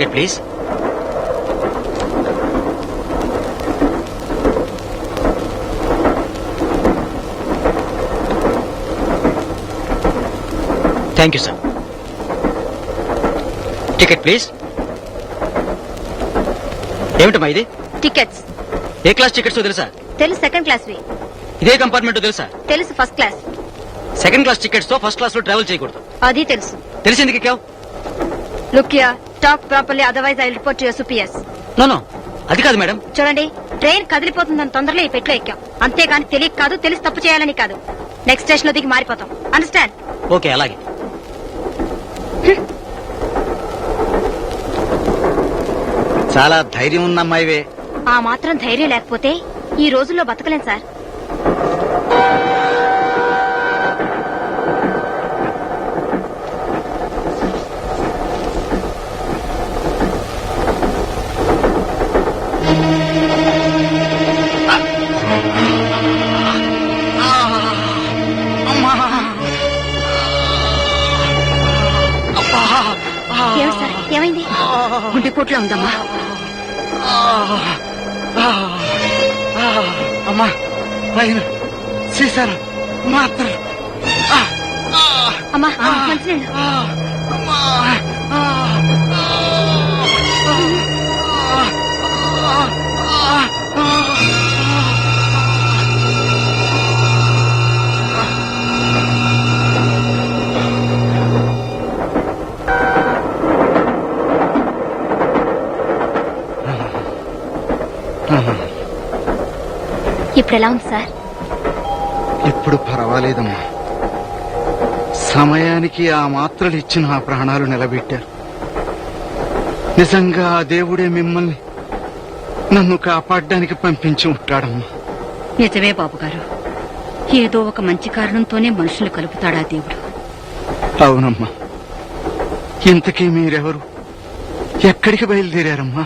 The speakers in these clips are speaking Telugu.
Ticket please thank you sir ticket please ఏమిటమ్మా ఇది? టికెట్స్ ఏ క్లాస్ టికెట్స్ తెలుసా? తెలుసు సెకండ్ క్లాస్ వి. ఇదే కంపార్ట్మెంట్ తెలుసా? తెలుసు ఫస్ట్ క్లాస్ సెకండ్ క్లాస్ టికెట్స్తో ఫస్ట్ క్లాస్లో ట్రావెల్ చేయకూడదు. అది తెలుసు. తెలిసి ఎందుకు ఎక్కావు? Look ya talk properly otherwise I report to your no no అది కాదు మేడం. చూడండి ట్రైన్ కదిలిపోతుందని తొందరలో ఈ పెట్లో ఎక్కాం. అంతేగాని తెలియక కాదు తెలిసి తప్పు చేయాలని కాదు. నెక్స్ట్ స్టేషన్లో దిగి మారిపోతాం. అండర్స్టాండ్ ఓకే అలాగే. చాలా ధైర్యం ఉన్న అమ్మాయివే. ఆ మాత్రం ధైర్యం లేకపోతే ఈ రోజుల్లో బతకలేం సార్. ఏమైంది? గుండెపోట్లో ఉందమ్మా. అమ్మా పైన సీసాలు మాత్రలు అమ్మా మంచినీళ్ళు. ఇప్పుడు ఎలా ఉంది సార్? ఇప్పుడు పర్వాలేదమ్మా. సమయానికి ఆ మాత్రలు ఇచ్చిన ఆ ప్రాణాలు నిలబెట్టారు. నిజంగా ఆ దేవుడే మిమ్మల్ని నన్ను కాపాడడానికి పంపించి ఉంటాడమ్మా. నిజమే బాబు గారు ఏదో ఒక మంచి కారణంతోనే మనుషులు కలుపుతాడా దేవుడు. అవునమ్మా. ఇంతకీ మీరెవరు? ఎక్కడికి బయలుదేరారమ్మా?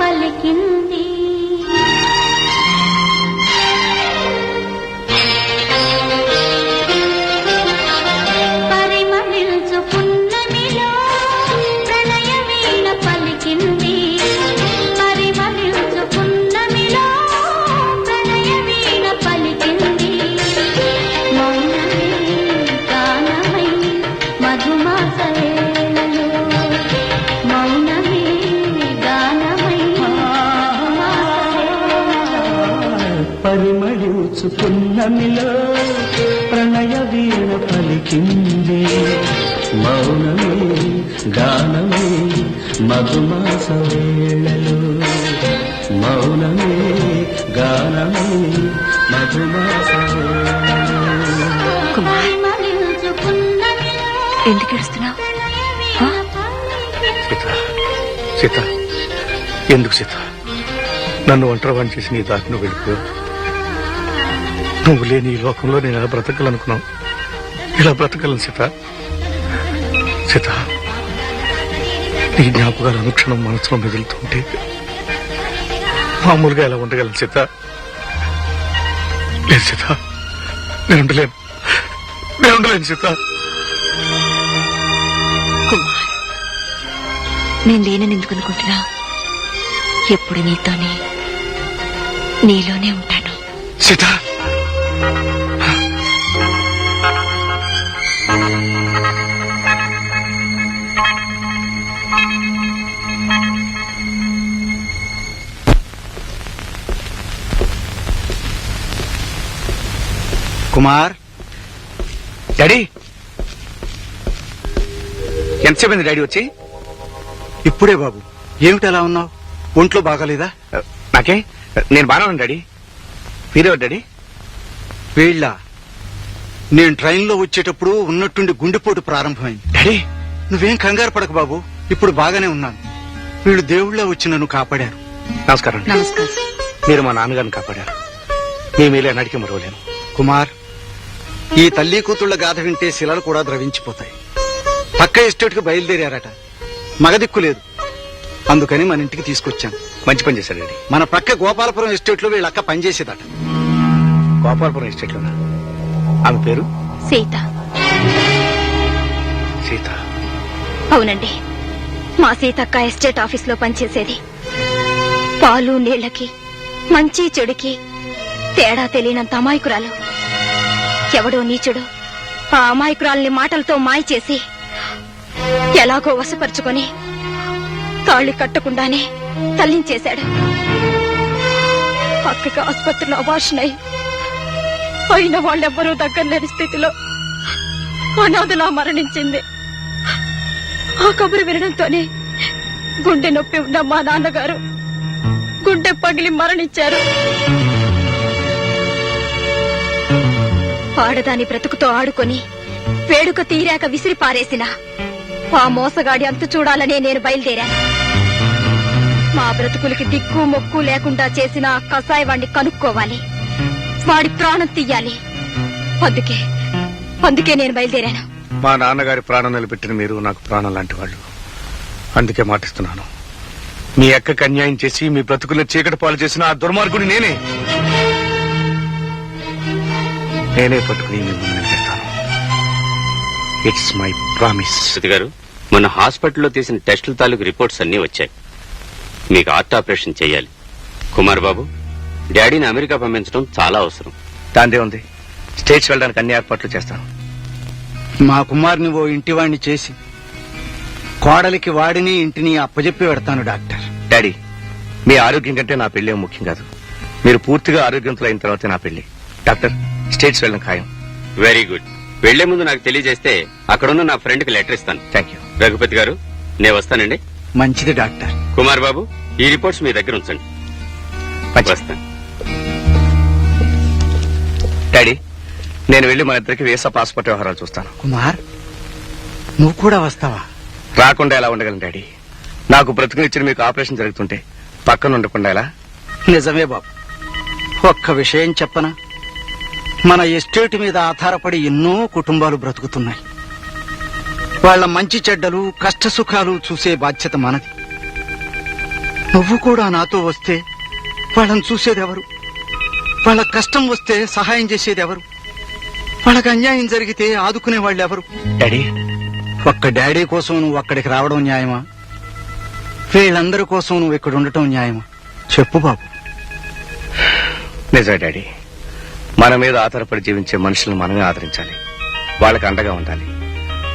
పలికింది పున్నమిలో ప్రణయ వీణ పలికింది. మౌనమే గానమే మధుమాస వేళలో. మౌనమే గానమే మధుమాస ఎందుకు సీత సీత ఎందుకు సీత? నన్ను ఒంటరివాణి చేసి నీ దాటి నువ్వు వెళ్ళిపోయావు నువ్వు లేని ఈ లోకంలో నేను ఎలా బ్రతకాలనుకున్నావు? ఇలా బ్రతకలను సీత. సీత నీ జ్ఞాపకాలు అనుక్షణం మనసులో మెదులుతుంటే మామూలుగా ఎలా ఉండగలను సీత? లేదు సీత నేను ఉండలేను. నేను ఉండలేను సీత. నేను లేనని ఎందుకు అనుకుంటున్నా ఎప్పుడు నీతోనే నీలోనే ఉంటాను. సీత! కుమార్? డాడీ? ఎంతసేపు అయింది డాడీ వచ్చి? ఇప్పుడే బాబు. ఏమిటి అలా ఉన్నావు? ఒంట్లో బాగాలేదా? నాకే? నేను బాగా ఉన్నాను డాడీ. మీరెవరు డాడీ? వీళ్ళ. నేను ట్రైన్లో వచ్చేటప్పుడు ఉన్నట్టుండి గుండెపోటు ప్రారంభమైంది. డాడీ? నువ్వేం కంగారు పడకు బాబు. ఇప్పుడు బాగానే ఉన్నాను. వీళ్ళు దేవుళ్ళ వచ్చి నన్ను కాపాడారు. నమస్కారం మీరు మా నాన్నగారిని కాపాడారు. మీ మీలే నడికి మరవలేను. కుమార్ ఈ తల్లి కూతుళ్ళ గాథ వింటే శిలలు కూడా ద్రవించిపోతాయి. పక్క ఎస్టేట్కు బయలుదేరారట. మగదిక్కు లేదు. అందుకని మన ఇంటికి తీసుకొచ్చాను మంచి పని చేశాడు మన పక్క గోపాలపురం ఎస్టేట్లో వీళ్ళక్క పనిచేసేదట గోపాలపురం ఎస్టేట్లోనా? ఆమె పేరు? సీత. సీత. అవునండి. మా సీతక్క ఎస్టేట్ ఆఫీస్లో పనిచేసేది. పాలు నీళ్ళకి మంచి చెడుకి తేడా తెలియనంత అమాయకురాలు. ఎవడో నీచుడు. ఆ అమాయకురాల్ని మాటలతో మాయ చేసి ఎలాగో వశపరుచుకొని తాళి కట్టకుండానే తల్లించేశాడు. పక్కకి ఆసుపత్రిలో అవాషనై అయిన వాళ్ళెవ్వరూ దగ్గరలేని స్థితిలో అనాథలా మరణించింది. ఆ కబురు వినడంతోనే గుండె నొప్పి ఉన్న మా నాన్నగారు గుండె పగిలి మరణించారు. ఆడదాని బ్రతుకుతో ఆడుకొని వేడుక తీరాక విసిరి పారేసిన. ఆ మోసగాడి అంతు చూడాలనే నేను బయలుదేరాను. మా బ్రతుకులకి దిక్కు మొక్కు లేకుండా చేసిన కషాయ వాణ్ణి కనుక్కోవాలి. వాడి ప్రాణం తీయాలి. అందుకే అందుకే నేను బయలుదేరాను. మా నాన్నగారి ప్రాణం నిలబెట్టిన మీరు నాకు ప్రాణం లాంటి వాళ్ళు. అందుకే మాటిస్తున్నాను. మీ అక్కకి అన్యాయం చేసి మీ బ్రతుకుల చీకటి పాలు చేసిన ఆ దుర్మార్గుని నేనే. నేనే పట్టుకుని మిమ్మల్ని నిలబెడతాను ఇట్స్ మై ప్రామిస్ శృతి గారు మన హాస్పిటల్లో తీసిన టెస్టుల తాలూకు రిపోర్ట్స్ అన్నీ వచ్చాయి. మీకు హార్ట్ ఆపరేషన్ చేయాలి. కుమార్ బాబు డాడీని అమెరికా పంపించడం చాలా అవసరం. దాందే ఉంది. స్టేట్స్ వెళ్ళడానికి అన్ని ఏర్పాట్లు చేస్తాను. మా కుమార్ని ఓ ఇంటివాణ్ణి చేసి కోడలికి వాడిని ఇంటిని అప్పజెప్పి పెడతాను డాక్టర్. డాడీ మీ ఆరోగ్యం కంటే నా పెళ్ళి ముఖ్యం కాదు. మీరు పూర్తిగా ఆరోగ్యంతో అయిన తర్వాత నా పెళ్ళి డాక్టర్ స్టేట్స్ వెళ్ళడం ఖాయం. Very good. వెళ్ళే ముందు నాకు తెలియజేస్తే అక్కడున్న నా ఫ్రెండ్కి లెటర్ ఇస్తాను. థ్యాంక్ యూ రఘుపతి గారు నేను వస్తానండి. మంచిది డాక్టర్. కుమార్ బాబు ఈ రిపోర్ట్స్ మీ దగ్గర ఉంచండి. వస్తాను డాడీ నేను వెళ్ళి మన ఇద్దరికి వీసా పాస్పోర్ట్ వ్యవహారాలు చూస్తాను. కుమార్ నువ్వు కూడా వస్తావా? రాకుండా ఎలా ఉండగలను డాడీ? నాకు బ్రతుకునిచ్చిన మీకు ఆపరేషన్ జరుగుతుంటే పక్కన ఉండకుండా ఎలా? నిజమే బాబు. ఒక్క విషయం చెప్పనా? మన ఎస్టేట్ మీద ఆధారపడి ఎన్నో కుటుంబాలు బ్రతుకుతున్నాయి. వాళ్ళ మంచి చెడ్డలు కష్ట సుఖాలు చూసే బాధ్యత మనది. నువ్వు కూడా నాతో వస్తే వాళ్ళని చూసేదెవరు? వాళ్ళ కష్టం వస్తే సహాయం చేసేదెవరు? వాళ్ళకి అన్యాయం జరిగితే ఆదుకునే వాళ్ళు ఎవరు డాడీ. ఒక్క డాడీ కోసం నువ్వు అక్కడికి రావడం న్యాయమా? వీళ్ళందరి కోసం నువ్వు ఇక్కడ ఉండటం న్యాయమా? చెప్పు బాబు. నిజమే డాడీ. మన మీద ఆధారపడి జీవించే మనుషులను మనమే ఆదరించాలి. వాళ్ళకి అండగా ఉండాలి.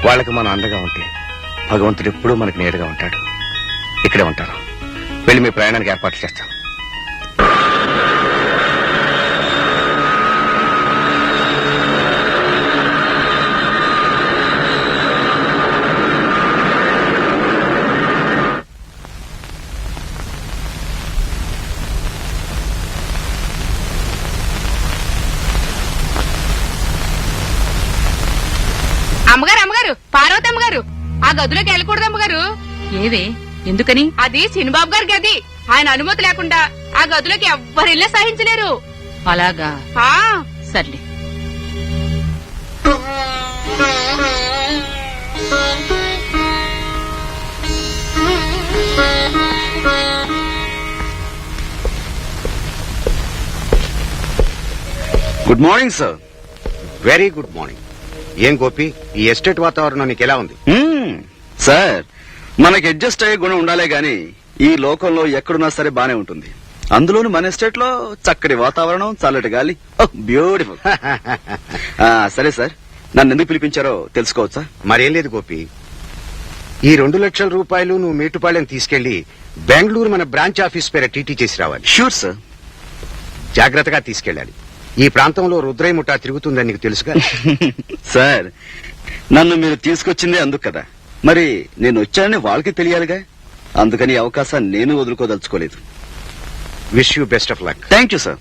వాళ్ళకి మనం అండగా ఉంటే భగవంతుడు ఎప్పుడూ మనకు నేరుగా ఉంటాడు. ఇక్కడే ఉంటాను. వెళ్ళి మీ ప్రయాణానికి ఏర్పాట్లు చేస్తాను. అమ్మగారు అమ్మగారు పార్వతి అమ్మగారు ఆ గదిలోకి వెళ్ళకూడదు అమ్మగారు. ఏవే ఎందుకని? అది చిన్నబాబు గారి గది. ఆయన అనుమతి లేకుండా ఆ గదిలోకి ఎవ్వరు వెళ్ళే సహించలేరు. అలాగా? ఆ. సర్లే. Good morning sir very good morning ఏం గోపి ఈ ఎస్టేట్ వాతావరణం నీకు ఎలా ఉంది సార్ మనకి అడ్జస్ట్ అయ్యే గుణం ఉండాలే గాని ఈ లోకంలో ఎక్కడున్నా సరే బానే ఉంటుంది. అందులోను మన ఎస్టేట్లో చక్కటి వాతావరణం చల్లటి గాలి. బ్యూటిఫుల్. సరే సార్ నన్ను ఎందుకు పిలిపించారో తెలుసుకోవచ్చా? మరేం లేదు గోపి. ఈ రెండు లక్షల రూపాయలు నువ్వు మేటుపాళెం తీసుకెళ్ళి బెంగళూరు మన బ్రాంచ్ ఆఫీస్ పేర టీటీ చేసి రావాలి. Sure sir. జాగ్రత్తగా తీసుకెళ్ళాలి. ఈ ప్రాంతంలో రుద్రయ్య ముఠా తిరుగుతుందని నీకు తెలుసుగా? సార్ నన్ను మీరు తీసుకొచ్చిందే అందుకు కదా. మరి నేను వచ్చానని వాళ్ళకి తెలియాలిగా? అందుకని అవకాశాన్ని నేను వదులుకోదలుచుకోలేదు. Wish you best of luck thank you sir